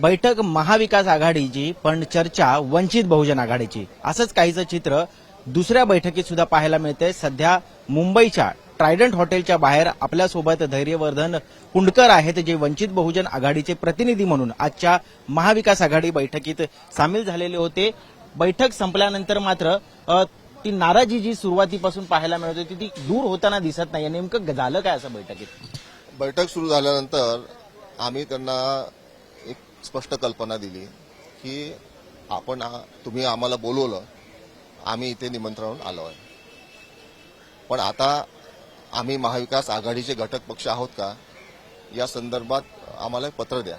बैठक महाविकास आघाडीची पण चर्चा वंचित बहुजन आघाडीची. असंच काहीचं चित्र दुसऱ्या बैठकीत सुद्धा पाहायला मिळते सध्या मुंबईच्या ट्रायडंट हॉटेलच्या बाहेर आपल्यासोबत धैर्यवर्धन कुंडकर आहेत जे वंचित बहुजन आघाडीचे प्रतिनिधी म्हणून आजच्या महाविकास आघाडी बैठकीत सामील झालेले होते. बैठक संपल्यानंतर मात्र ती नाराजी जी सुरुवातीपासून पाहायला मिळत होती. ती दूर होताना दिसत नाही नेमकं झालं काय असं बैठकीत? बैठक सुरू झाल्यानंतर आम्ही त्यांना स्पष्ट कल्पना दिली की आपण तुम्ही आम्हाला बोलवलं आम्ही इथे निमंत्रण आलो आहे पण आता आम्ही महाविकास आघाडीचे घटक पक्ष आहोत का? या संदर्भात आम्हाला एक पत्र द्या.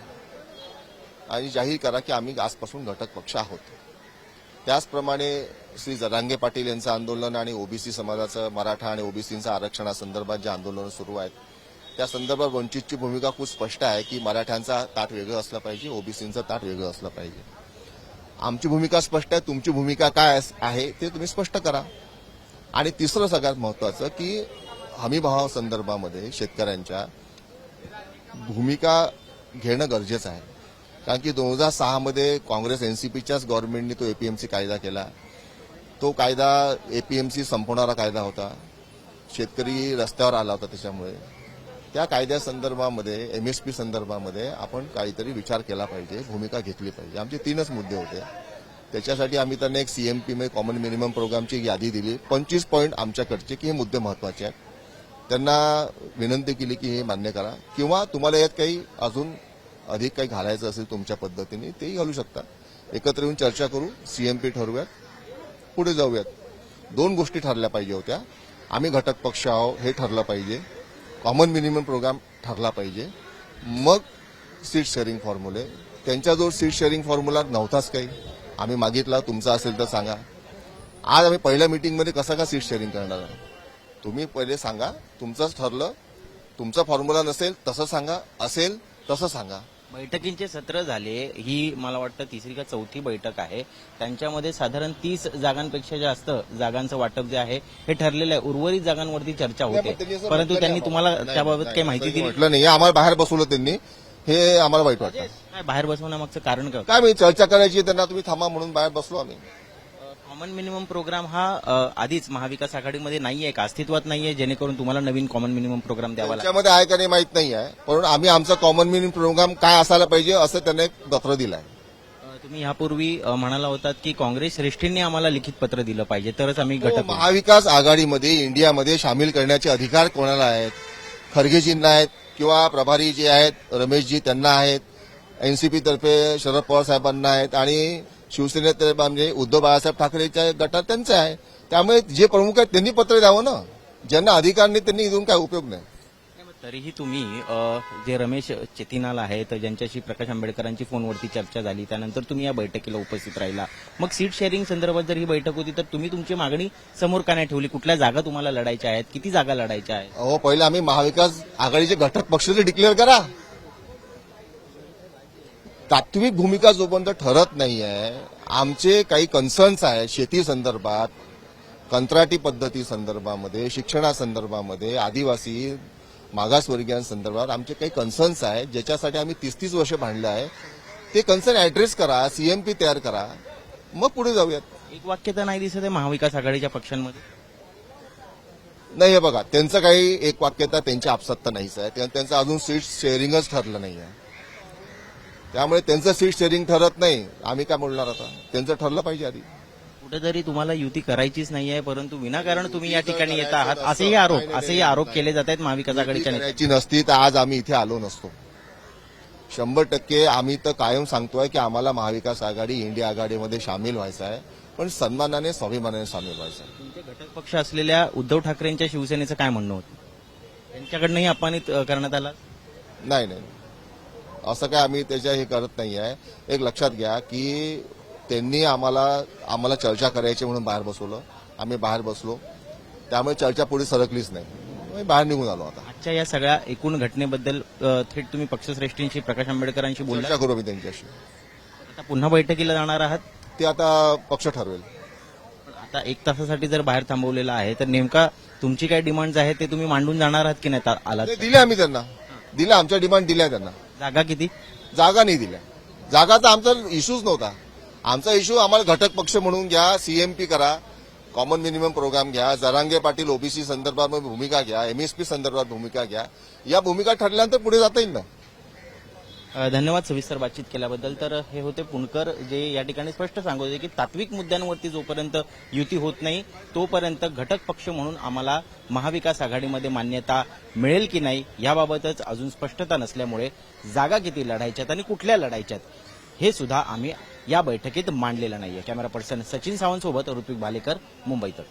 आणि जाहीर करा की आम्ही आजपासून घटक पक्ष आहोत. त्याचप्रमाणे श्री जरांगे पाटील यांचं आंदोलन आणि ओबीसी समाजाचं मराठा आणि ओबीसींचं आरक्षणासंदर्भात जे आंदोलनं सुरू आहेत त्या संदर्भात वंचितची भूमिका खूप स्पष्ट आहे की मराठ्यांचा ताट वेगळं असलं पाहिजे ओबीसींचं ताट वेगळं असलं पाहिजे. आमची भूमिका स्पष्ट आहे तुमची भूमिका काय अस- आहे ते तुम्ही स्पष्ट करा. आणि तिसरं सगळ्यात महत्वाचं की हमीभावा संदर्भामध्ये शेतकऱ्यांच्या भूमिका घेणं गरजेचं आहे. कारण की दोन हजार सहामध्ये काँग्रेस एनसीपीच्याच गव्हर्नमेंटने तो एपीएमसी कायदा केला. तो कायदा एपीएमसी संपवणारा कायदा होता. शेतकरी रस्त्यावर आला होता त्याच्यामुळे. त्या कायद्यासंदर्भामध्ये एमएसपी संदर्भामध्ये आपण काहीतरी विचार केला पाहिजे भूमिका घेतली पाहिजे. आमचे तीनच मुद्दे होते. त्याच्यासाठी आम्ही त्यांना एक सीएमपी म्हणजे कॉमन मिनिमम प्रोग्रामची यादी दिली. पंचवीस पॉईंट आमच्याकडचे की हे मुद्दे महत्त्वाचे आहेत. त्यांना विनंती केली की हे मान्य करा. किंवा तुम्हाला यात काही अजून अधिक काही घालायचं असेल तुमच्या पद्धतीने तेही घालू शकता. एकत्र येऊन चर्चा करू सीएमपी ठरवूयात पुढे जाऊयात. दोन गोष्टी ठरल्या पाहिजे होत्या. आम्ही घटक पक्ष आहो हे ठरलं पाहिजे. कॉमन मिनिमम प्रोग्राम ठरला पाहिजे. मग सीट शेअरिंग फॉर्म्युले त्यांच्याजवळ सीट शेअरिंग फॉर्म्युला नव्हताच काही. आम्ही मागितला तुमचा असेल तर सांगा. आज आम्ही पहिल्या मीटिंगमध्ये कसं का सीट शेअरिंग करणार आहोत? तुम्ही पहिले सांगा तुमचंच ठरलं. तुमचा फॉर्म्युला नसेल तसं सांगा. असेल तसं सांगा. बैठकींचे सत्र झाले. ही मला वाटतं तिसरी का चौथी बैठक आहे. त्यांच्यामध्ये साधारण तीस जागांपेक्षा जास्त जागांचं वाटप जे आहे हे ठरलेलं आहे. उर्वरित जागांवरती चर्चा होते. परंतु त्यांनी तुम्हाला. त्याबाबत काही माहिती दिली? म्हटलं नाही. आम्हाला बाहेर बसवलं त्यांनी. हे आम्हाला वाईट वाटतं. बाहेर बसवण्यामागचं कारण काय मी चर्चा करायची त्यांना? तुम्ही थांबा म्हणून बाहेर बसलो आम्ही. कॉमन मिनिमम प्रोग्राम हा अ, आधीच महाविकास आघाडीमध्ये नाहीये का? अस्तित्वात नाहीये जेणेकरून तुम्हाला नवीन कॉमन मिनिमम प्रोग्राम द्यावा लागेल. त्याच्यामध्ये आहे का नाही माहीत नाही आहे. परंतु आम्ही आमचा कॉमन मिनिमम प्रोग्राम काय असायला पाहिजे असं त्यांना एक पत्र दिलं आहे अ, तुम्ही यापूर्वी अ, म्हणाला होतात की काँग्रेस श्रेष्ठींनी आम्हाला लिखित पत्र दिलं पाहिजे तरच आम्ही हो, घटक. महाविकास आघाडीमध्ये इंडियामध्ये सामील करण्याचे अधिकार कोणाला आहेत? खरगेजींना आहेत किंवा प्रभारी जे आहेत रमेशजी त्यांना आहेत एनसीपी तर्फे शरद पवार साहेबांना आहेत आणि शिवसेनेतर्फे म्हणजे उद्धव बाळासाहेब ठाकरेच्या गटात त्यांचं आहे. त्यामुळे जे प्रमुख आहेत त्यांनी पत्र द्यावं ना. ज्यांना अधिकार नाही त्यांनी इथून काय उपयोग नाही. तरीही तुम्ही जे रमेश चेतिनाल आहेत ज्यांच्याशी प्रकाश आंबेडकरांची फोनवरती चर्चा झाली त्यानंतर तुम्ही या बैठकीला उपस्थित राहिला. मग सीट शेअरिंग संदर्भात जर ही बैठक होती तर तुम्ही तुमची मागणी समोर का नाही ठेवली कुठल्या जागा तुम्हाला लढायच्या आहेत किती जागा लढायच्या आहेत? अहो पहिले आम्ही महाविकास आघाडीचे घटक पक्ष डिक्लेअर करा. तात्विक भूमिका जोपर्यंत ठरत नाही आहे आमचे काही कन्सर्न्स आहेत शेती संदर्भात कंत्राटी पद्धती संदर्भामध्ये शिक्षणासंदर्भामध्ये आदिवासी मागासवर्गीयांसंदर्भात आमचे काही कन्सर्न्स आहेत ज्याच्यासाठी आम्ही तीस तीस वर्ष भांडलं आहे. ते कन्सर्न ऍड्रेस करा सीएमपी तयार करा. मग पुढे जाऊयात. एक वाक्य तर नाही दिसत आहे महाविकास आघाडीच्या पक्षांमध्ये? नाही हे बघा त्यांचं काही एक वाक्यता त्यांच्या आपसात तर नाहीच आहे. त्या- त्यांचं अजून सीट शेअरिंगच ठरलं नाही आहे त्यामुळे त्यांचं सीट शेअरिंग ठरत नाही. आम्ही काय बोलणार आता? त्यांचं ठरलं पाहिजे आधी. कुठेतरी तुम्हाला युती करायचीच नाही आहे परंतु विनाकारण तुम्ही या ठिकाणी येत आहात. असेही आरोप असेही आरोप केले जात आहेत महाविकास आघाडीच्या. करायची नसती तर आज आम्ही इथे आलो नसतो. शंभर टक्के आम्ही तर कायम सांगतोय की आम्हाला महाविकास आघाडी इंडिया आघाडीमध्ये सामील व्हायचं आहे. पण सन्मानाने स्वाभिमानाने सामील व्हायचं आहे. तुमचे घटक पक्ष असलेल्या उद्धव ठाकरेंच्या शिवसेनेचं काय म्हणणं होतं? त्यांच्याकडनंही अपमानित अ, करण्यात आला? नाही नाही. असं काय आम्ही त्याच्या हे करत नाही आहे एक लक्षात घ्या की त्यांनी आम्हाला आम्हाला चर्चा करायची म्हणून बाहेर बसवलं. आम्ही बाहेर बसलो. त्यामुळे चर्चा पुढे सरकलीच नाही. बाहेर निघून आलो आता. आजच्या या सगळ्या एकूण घटनेबद्दल थेट तुम्ही पक्षश्रेष्ठींशी प्रकाश आंबेडकरांशी चर्चा करू आम्ही त्यांच्याशी. आता पुन्हा बैठकीला जाणार आहात? ते आता पक्ष ठरवेल. आता एक तासासाठी जर बाहेर थांबवलेलं आहे तर नेमका तुमची काय डिमांड्स आहेत ते तुम्ही मांडून जाणार आहात की नाही? ते दिले आम्ही त्यांना. दिल्या आमच्या डिमांड दिल्या त्यांना. जागा किती? जागा नाही दिल्या. जागाचा आमचा इश्यूच नव्हता. आमचा इश्यू आम्हाला घटक पक्ष म्हणून घ्या सीएमपी करा कॉमन मिनिमम प्रोग्राम घ्या जरांगे पाटील ओबीसी संदर्भात भूमिका घ्या एमएसपी संदर्भात भूमिका घ्या. या भूमिका ठरल्यानंतर पुढे जाता येईल ना. धन्यवाद सविस्तर बातचीत केल्याबद्दल. तर हे होते पुणकर जे या ठिकाणी स्पष्ट सांगत होते की तात्विक मुद्द्यांवरती जोपर्यंत युती होत नाही तोपर्यंत घटक पक्ष म्हणून आम्हाला महाविकास आघाडीमध्ये मान्यता मिळेल की नाही याबाबतच अजून स्पष्टता नसल्यामुळे जागा किती लढायच्यात आणि कुठल्या लढायच्यात हे सुद्धा आम्ही या बैठकीत मांडलेलं नाहीये. कॅमेरा पर्सन सचिन सावंत सोबत ऋत्विक भालेकर मुंबईत